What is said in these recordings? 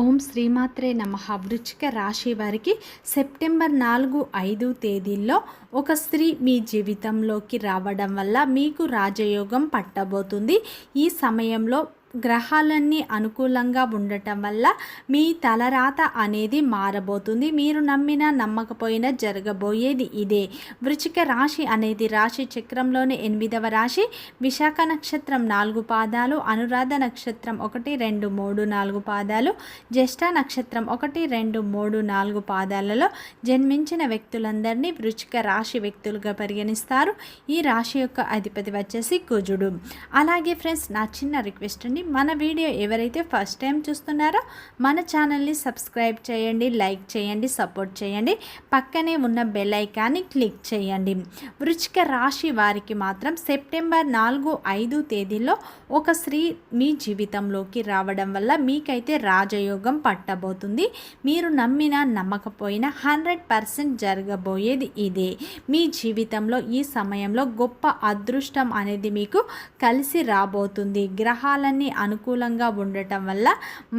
ఓం శ్రీమాత్రే నమ. వృచ్చిక రాశి వారికి సెప్టెంబర్ నాలుగు ఐదు తేదీల్లో ఒక స్త్రీ మీ జీవితంలోకి రావడం వల్ల మీకు రాజయోగం పట్టబోతుంది. ఈ సమయంలో గ్రహాలన్నీ అనుకూలంగా ఉండటం వల్ల మీ తలరాత అనేది మారబోతుంది. మీరు నమ్మిన నమ్మకపోయినా జరగబోయేది ఇదే. వృచిక రాశి అనేది రాశి చక్రంలోని ఎనిమిదవ రాశి. విశాఖ నక్షత్రం నాలుగు పాదాలు అనురాధ నక్షత్రం ఒకటి రెండు మూడు నాలుగు పాదాలు జ్యేష్ఠ నక్షత్రం ఒకటి రెండు మూడు నాలుగు పాదాలలో జన్మించిన వ్యక్తులందరినీ వృచిక రాశి వ్యక్తులుగా పరిగణిస్తారు. ఈ రాశి యొక్క అధిపతి వచ్చేసి కుజుడు. అలాగే ఫ్రెండ్స్ నా చిన్న రిక్వెస్ట్ చేయండి. మన వీడియో ఎవరైతే ఫస్ట్ టైం చూస్తున్నారో మన ఛానల్ని సబ్స్క్రైబ్ చేయండి లైక్ చేయండి సపోర్ట్ చేయండి. పక్కనే ఉన్న బెల్ ఐకాన్ని క్లిక్ చేయండి. వృచ్చిక రాశి వారికి మాత్రం సెప్టెంబర్ నాలుగు ఐదు తేదీలో ఒక స్త్రీ మీ జీవితంలోకి రావడం వల్ల మీకైతే రాజయోగం పట్టబోతుంది. మీరు నమ్మినా నమ్మకపోయినా హండ్రెడ్ పర్సెంట్ జరగబోయేది ఇదే. మీ జీవితంలో ఈ సమయంలో గొప్ప అదృష్టం అనేది మీకు కలిసి రాబోతుంది. గ్రహాలన్నీ అనుకూలంగా ఉండటం వల్ల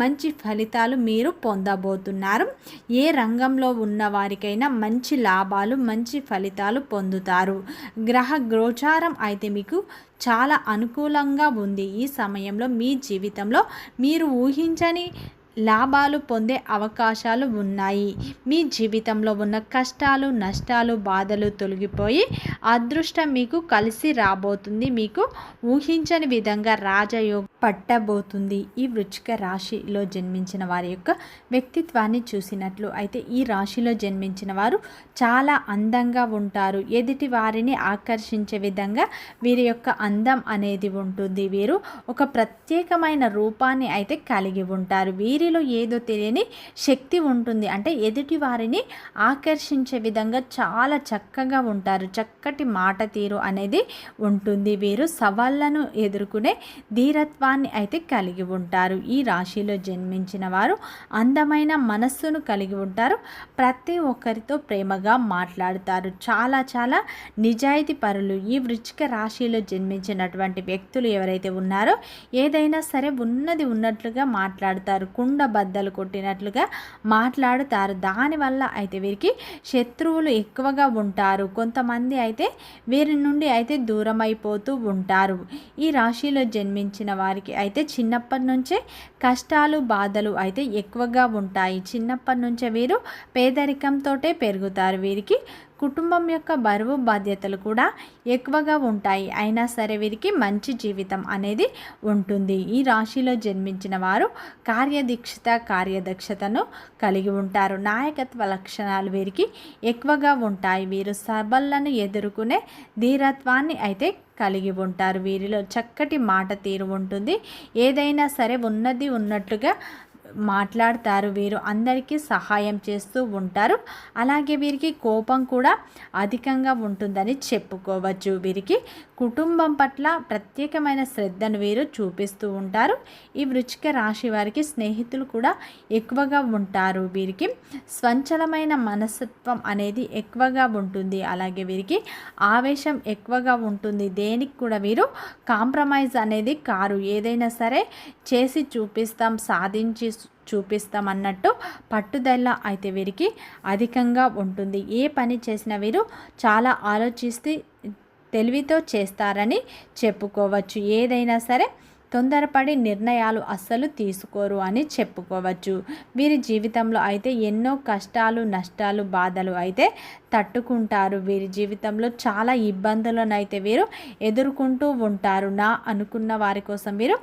మంచి ఫలితాలు మీరు పొందబోతున్నారు. ఏ రంగంలో ఉన్న వారికైనా మంచి లాభాలు మంచి ఫలితాలు పొందుతారు. గ్రహ గోచారం అయితే మీకు చాలా అనుకూలంగా ఉంది. ఈ సమయంలో మీ జీవితంలో మీరు ఊహించని లాభాలు పొందే అవకాశాలు ఉన్నాయి. మీ జీవితంలో ఉన్న కష్టాలు నష్టాలు బాధలు తొలగిపోయి అదృష్టం మీకు కలిసి రాబోతుంది. మీకు ఊహించని విధంగా రాజయోగ పట్టబోతుంది. ఈ వృచ్చిక రాశిలో జన్మించిన వారి యొక్క వ్యక్తిత్వాన్ని చూసినట్లు అయితే ఈ రాశిలో జన్మించిన వారు చాలా అందంగా ఉంటారు. ఎదుటి వారిని ఆకర్షించే విధంగా వీరి యొక్క అందం అనేది ఉంటుంది. వీరు ఒక ప్రత్యేకమైన రూపాన్ని అయితే కలిగి ఉంటారు. వీరిలో ఏదో తెలియని శక్తి ఉంటుంది. అంటే ఎదుటి వారిని ఆకర్షించే విధంగా చాలా చక్కగా ఉంటారు. చక్కటి మాట తీరు అనేది ఉంటుంది. వీరు సవాళ్ళను ఎదుర్కొనే ధీరత్వాన్ని అయితే కలిగి ఉంటారు. ఈ రాశిలో జన్మించిన వారు అందమైన మనస్సును కలిగి ఉంటారు. ప్రతి ఒక్కరితో ప్రేమగా మాట్లాడతారు. చాలా చాలా నిజాయితీ పరులు ఈ వృచ్చిక రాశిలో జన్మించినటువంటి వ్యక్తులు ఎవరైతే ఉన్నారో ఏదైనా సరే ఉన్నది ఉన్నట్లుగా మాట్లాడతారు. కుండ బద్దలు కొట్టినట్లుగా మాట్లాడుతారు. దానివల్ల అయితే వీరికి శత్రువులు ఎక్కువగా ఉంటారు. కొంతమంది అయితే వీరి నుండి అయితే దూరం అయిపోతూ ఉంటారు. ఈ రాశిలో జన్మించిన వారికి. అయితే చిన్నప్పటి నుంచే కష్టాలు బాధలు అయితే ఎక్కువగా ఉంటాయి. చిన్నప్పటి నుంచే వీరు పేదరికంతో పెరుగుతారు. వీరికి కుటుంబం యొక్క బరువు బాధ్యతలు కూడా ఎక్కువగా ఉంటాయి. అయినా సరే వీరికి మంచి జీవితం అనేది ఉంటుంది. ఈ రాశిలో జన్మించిన వారు కార్యదీక్షత కార్యదక్షతను కలిగి ఉంటారు. నాయకత్వ లక్షణాలు వీరికి ఎక్కువగా ఉంటాయి. వీరు సభలను ఎదుర్కొనే ధీరత్వాన్ని అయితే కలిగి ఉంటారు. వీరిలో చక్కటి మాట తీరు ఉంటుంది. ఏదైనా సరే ఉన్నది ఉన్నట్లుగా మాట్లాడతారు. వీరు అందరికీ సహాయం చేస్తూ ఉంటారు. అలాగే వీరికి కోపం కూడా అధికంగా ఉంటుందని చెప్పుకోవచ్చు. వీరికి కుటుంబం పట్ల ప్రత్యేకమైన శ్రద్ధను వీరు చూపిస్తూ ఉంటారు. ఈ వృచ్చిక రాశి వారికి స్నేహితులు కూడా ఎక్కువగా ఉంటారు. వీరికి స్వంచలమైన మనస్తత్వం అనేది ఎక్కువగా ఉంటుంది. అలాగే వీరికి ఆవేశం ఎక్కువగా ఉంటుంది. దేనికి కూడా వీరు కాంప్రమైజ్ అనేది కారు. ఏదైనా సరే చేసి చూపిస్తాం సాధించి చూపిస్తామన్నట్టు పట్టుదల అయితే వీరికి అధికంగా ఉంటుంది. ఏ పని చేసినా వీరు చాలా ఆలోచిస్తే తెలివితో చేస్తారని చెప్పుకోవచ్చు. ఏదైనా సరే తొందరపడి నిర్ణయాలు అస్సలు తీసుకోరు అని చెప్పుకోవచ్చు. వీరి జీవితంలో అయితే ఎన్నో కష్టాలు నష్టాలు బాధలు అయితే తట్టుకుంటారు. వీరి జీవితంలో చాలా ఇబ్బందులను అయితే వీరు ఎదుర్కొంటూ ఉంటారు. నా అనుకున్న వారి కోసం వీరు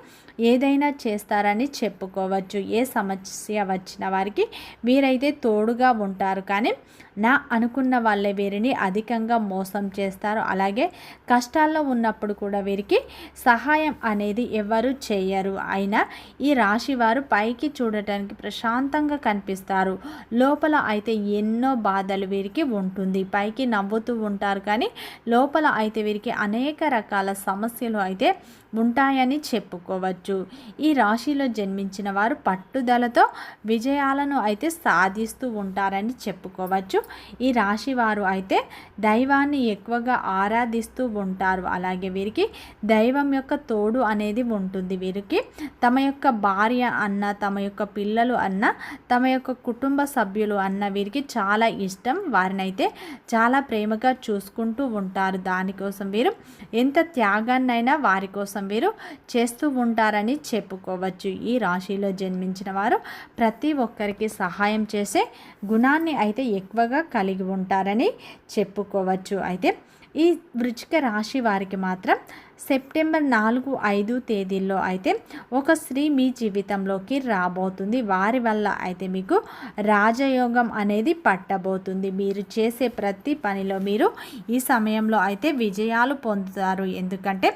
ఏదైనా చేస్తారని చెప్పుకోవచ్చు. ఏ సమస్య వచ్చిన వారికి వీరైతే తోడుగా ఉంటారు. కానీ నా అనుకున్న వాళ్ళే వీరిని అధికంగా మోసం చేస్తారు. అలాగే కష్టాల్లో ఉన్నప్పుడు కూడా వీరికి సహాయం అనేది ఎవరు చేయరు. అయినా ఈ రాశి వారు పైకి చూడటానికి ప్రశాంతంగా కనిపిస్తారు. లోపల అయితే ఎన్నో బాధలు వీరికి ఉంటుంది. పైకి నవ్వుతూ ఉంటారు. కానీ లోపల అయితే వీరికి అనేక రకాల సమస్యలు అయితే ఉంటాయని చెప్పుకోవచ్చు. చెప్పవచ్చు ఈ రాశిలో జన్మించిన వారు పట్టుదలతో విజయాలను అయితే సాధిస్తూ ఉంటారని చెప్పుకోవచ్చు. ఈ రాశి వారు అయితే దైవాన్ని ఎక్కువగా ఆరాధిస్తూ ఉంటారు. అలాగే వీరికి దైవం యొక్క తోడు అనేది ఉంటుంది. వీరికి తమ యొక్క భార్య అన్న తమ యొక్క పిల్లలు అన్న తమ యొక్క కుటుంబ సభ్యులు అన్న వీరికి చాలా ఇష్టం. వారినైతే చాలా ప్రేమగా చూసుకుంటూ ఉంటారు. దానికోసం వీరు ఎంత త్యాగాన్నైనా వారి కోసం వీరు చేస్తూ ఉంటారు ఉంటారని చెప్పుకోవచ్చు. ఈ రాశిలో జన్మించిన వారు ప్రతి ఒక్కరికి సహాయం చేసే గుణాన్ని అయితే ఎక్కువగా కలిగి ఉంటారని చెప్పుకోవచ్చు. అయితే ఈ వృచ్చిక రాశి వారికి మాత్రం సెప్టెంబర్ నాలుగు ఐదు తేదీల్లో అయితే ఒక స్త్రీ మీ జీవితంలోకి రాబోతుంది. వారి వల్ల అయితే మీకు రాజయోగం అనేది పట్టబోతుంది. మీరు చేసే ప్రతి పనిలో మీరు ఈ సమయంలో అయితే విజయాలు పొందుతారు. ఎందుకంటే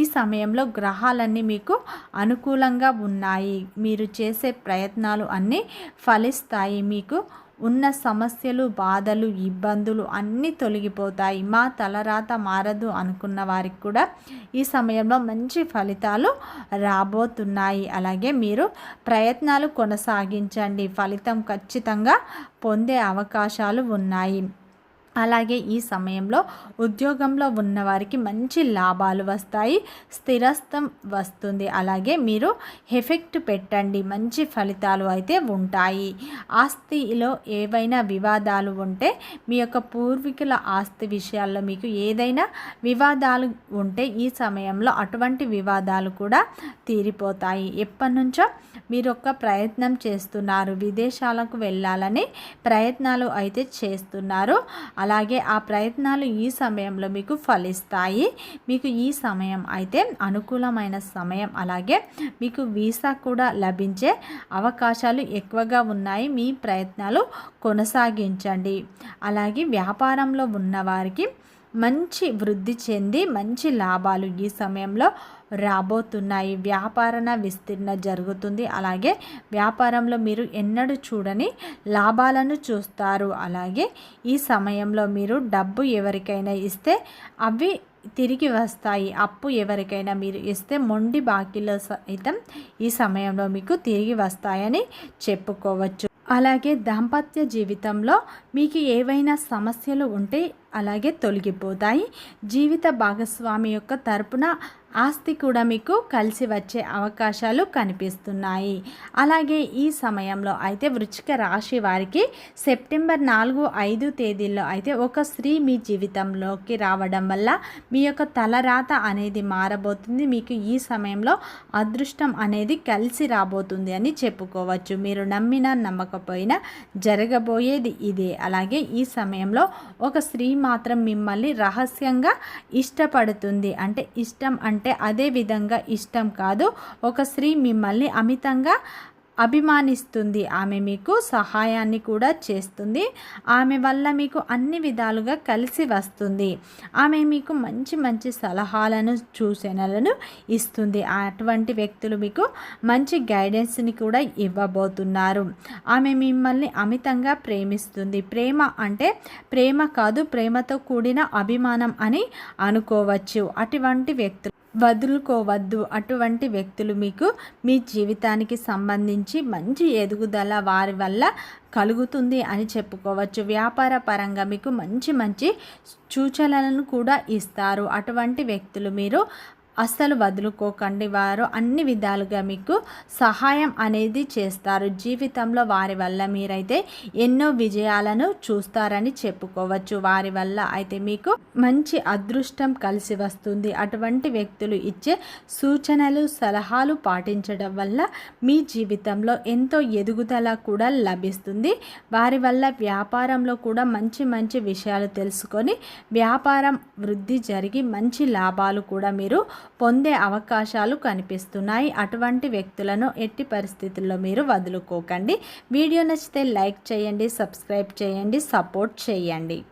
ఈ సమయంలో గ్రహాలన్నీ మీకు అనుకూలంగా ఉన్నాయి. మీరు చేసే ప్రయత్నాలు అన్నీ ఫలిస్తాయి. మీకు ఉన్న సమస్యలు బాధలు ఇబ్బందులు అన్నీ తొలగిపోతాయి. మా తలరాత మారదు అనుకున్న వారికి కూడా ఈ సమయంలో మంచి ఫలితాలు రాబోతున్నాయి. అలాగే మీరు ప్రయత్నాలు కొనసాగించండి. ఫలితం ఖచ్చితంగా పొందే అవకాశాలు ఉన్నాయి. అలాగే ఈ సమయంలో ఉద్యోగంలో ఉన్నవారికి మంచి లాభాలు వస్తాయి స్థిరస్థం వస్తుంది. అలాగే మీరు ఎఫెక్ట్ పెట్టండి మంచి ఫలితాలు అయితే ఉంటాయి. ఆస్తిలో ఏవైనా వివాదాలు ఉంటే మీ యొక్క పూర్వీకుల ఆస్తి విషయాల్లో మీకు ఏదైనా వివాదాలు ఉంటే ఈ సమయంలో అటువంటి వివాదాలు కూడా తీరిపోతాయి. ఎప్పటి నుంచో మీరు ఒక ప్రయత్నం చేస్తున్నారు విదేశాలకు వెళ్ళాలని ప్రయత్నాలు అయితే చేస్తున్నారు. అలాగే ఆ ప్రయత్నాలు ఈ సమయంలో మీకు ఫలిస్తాయి. మీకు ఈ సమయం అయితే అనుకూలమైన సమయం. అలాగే మీకు వీసా కూడా లభించే అవకాశాలు ఎక్కువగా ఉన్నాయి. మీ ప్రయత్నాలు కొనసాగించండి. అలాగే వ్యాపారంలో ఉన్నవారికి మంచి వృద్ధి చెంది మంచి లాభాలు ఈ సమయంలో రాబోతున్నాయి. వ్యాపారణ విస్తీర్ణ జరుగుతుంది. అలాగే వ్యాపారంలో మీరు ఎన్నడూ చూడని లాభాలను చూస్తారు. అలాగే ఈ సమయంలో మీరు డబ్బు ఎవరికైనా ఇస్తే అవి తిరిగి వస్తాయి. అప్పు ఎవరికైనా మీరు ఇస్తే మొండి బాకీలో సైతం ఈ సమయంలో మీకు తిరిగి వస్తాయని చెప్పుకోవచ్చు. అలాగే దాంపత్య జీవితంలో మీకు ఏవైనా సమస్యలు ఉంటే అలాగే తొలగిపోతాయి. జీవిత భాగస్వామి యొక్క తరపున ఆస్తి కూడా మీకు కలిసి వచ్చే అవకాశాలు కనిపిస్తున్నాయి. అలాగే ఈ సమయంలో అయితే వృచ్చిక రాశి వారికి సెప్టెంబర్ నాలుగు ఐదు తేదీల్లో అయితే ఒక స్త్రీ మీ జీవితంలోకి రావడం వల్ల మీ యొక్క తలరాత అనేది మారబోతుంది. మీకు ఈ సమయంలో అదృష్టం అనేది కలిసి రాబోతుంది అని చెప్పుకోవచ్చు. మీరు నమ్మినా నమ్మకపోయినా జరగబోయేది ఇదే. అలాగే ఈ సమయంలో ఒక స్త్రీ మాత్రం మిమ్మల్ని రహస్యంగా ఇష్టపడుతుంది. అంటే ఇష్టం అంటే అంటే అదే విధంగా ఇష్టం కాదు. ఒక స్త్రీ మిమ్మల్ని అమితంగా అభిమానిస్తుంది. ఆమె మీకు సహాయాన్ని కూడా చేస్తుంది. ఆమె వల్ల మీకు అన్ని విధాలుగా కలిసి వస్తుంది. ఆమె మీకు మంచి మంచి సలహాలను సూచనలను ఇస్తుంది. అటువంటి వ్యక్తులు మీకు మంచి గైడెన్స్ని కూడా ఇవ్వబోతున్నారు. ఆమె మిమ్మల్ని అమితంగా ప్రేమిస్తుంది. ప్రేమ అంటే ప్రేమ కాదు ప్రేమతో కూడిన అభిమానం అని అనుకోవచ్చు. అటువంటి వ్యక్తులు వదులుకోవద్దు. అటువంటి వ్యక్తులు మీకు మీ జీవితానికి సంబంధించి మంచి ఎదుగుదల వారి వల్ల కలుగుతుంది అని చెప్పుకోవచ్చు. వ్యాపార పరంగా మీకు మంచి మంచి సూచనలను కూడా ఇస్తారు. అటువంటి వ్యక్తులు మీరు అస్సలు వదులుకోకండి. వారు అన్ని విధాలుగా మీకు సహాయం అనేది చేస్తారు. జీవితంలో వారి వల్ల మీరైతే ఎన్నో విజయాలను చూస్తారని చెప్పుకోవచ్చు. వారి వల్ల అయితే మీకు మంచి అదృష్టం కలిసి వస్తుంది. అటువంటి వ్యక్తులు ఇచ్చే సూచనలు సలహాలు పాటించడం వల్ల మీ జీవితంలో ఎంతో ఎదుగుదల కూడా లభిస్తుంది. వారి వల్ల వ్యాపారంలో కూడా మంచి మంచి విషయాలు తెలుసుకొని వ్యాపారం వృద్ధి జరిగి మంచి లాభాలు కూడా మీరు పొందే అవకాశాలు కనిపిస్తున్నాయి. అటువంటి వ్యక్తులను ఎట్టి పరిస్థితుల్లో మీరు వదులుకోకండి. వీడియో నచ్చితే లైక్ చేయండి సబ్స్క్రైబ్ చేయండి సపోర్ట్ చేయండి.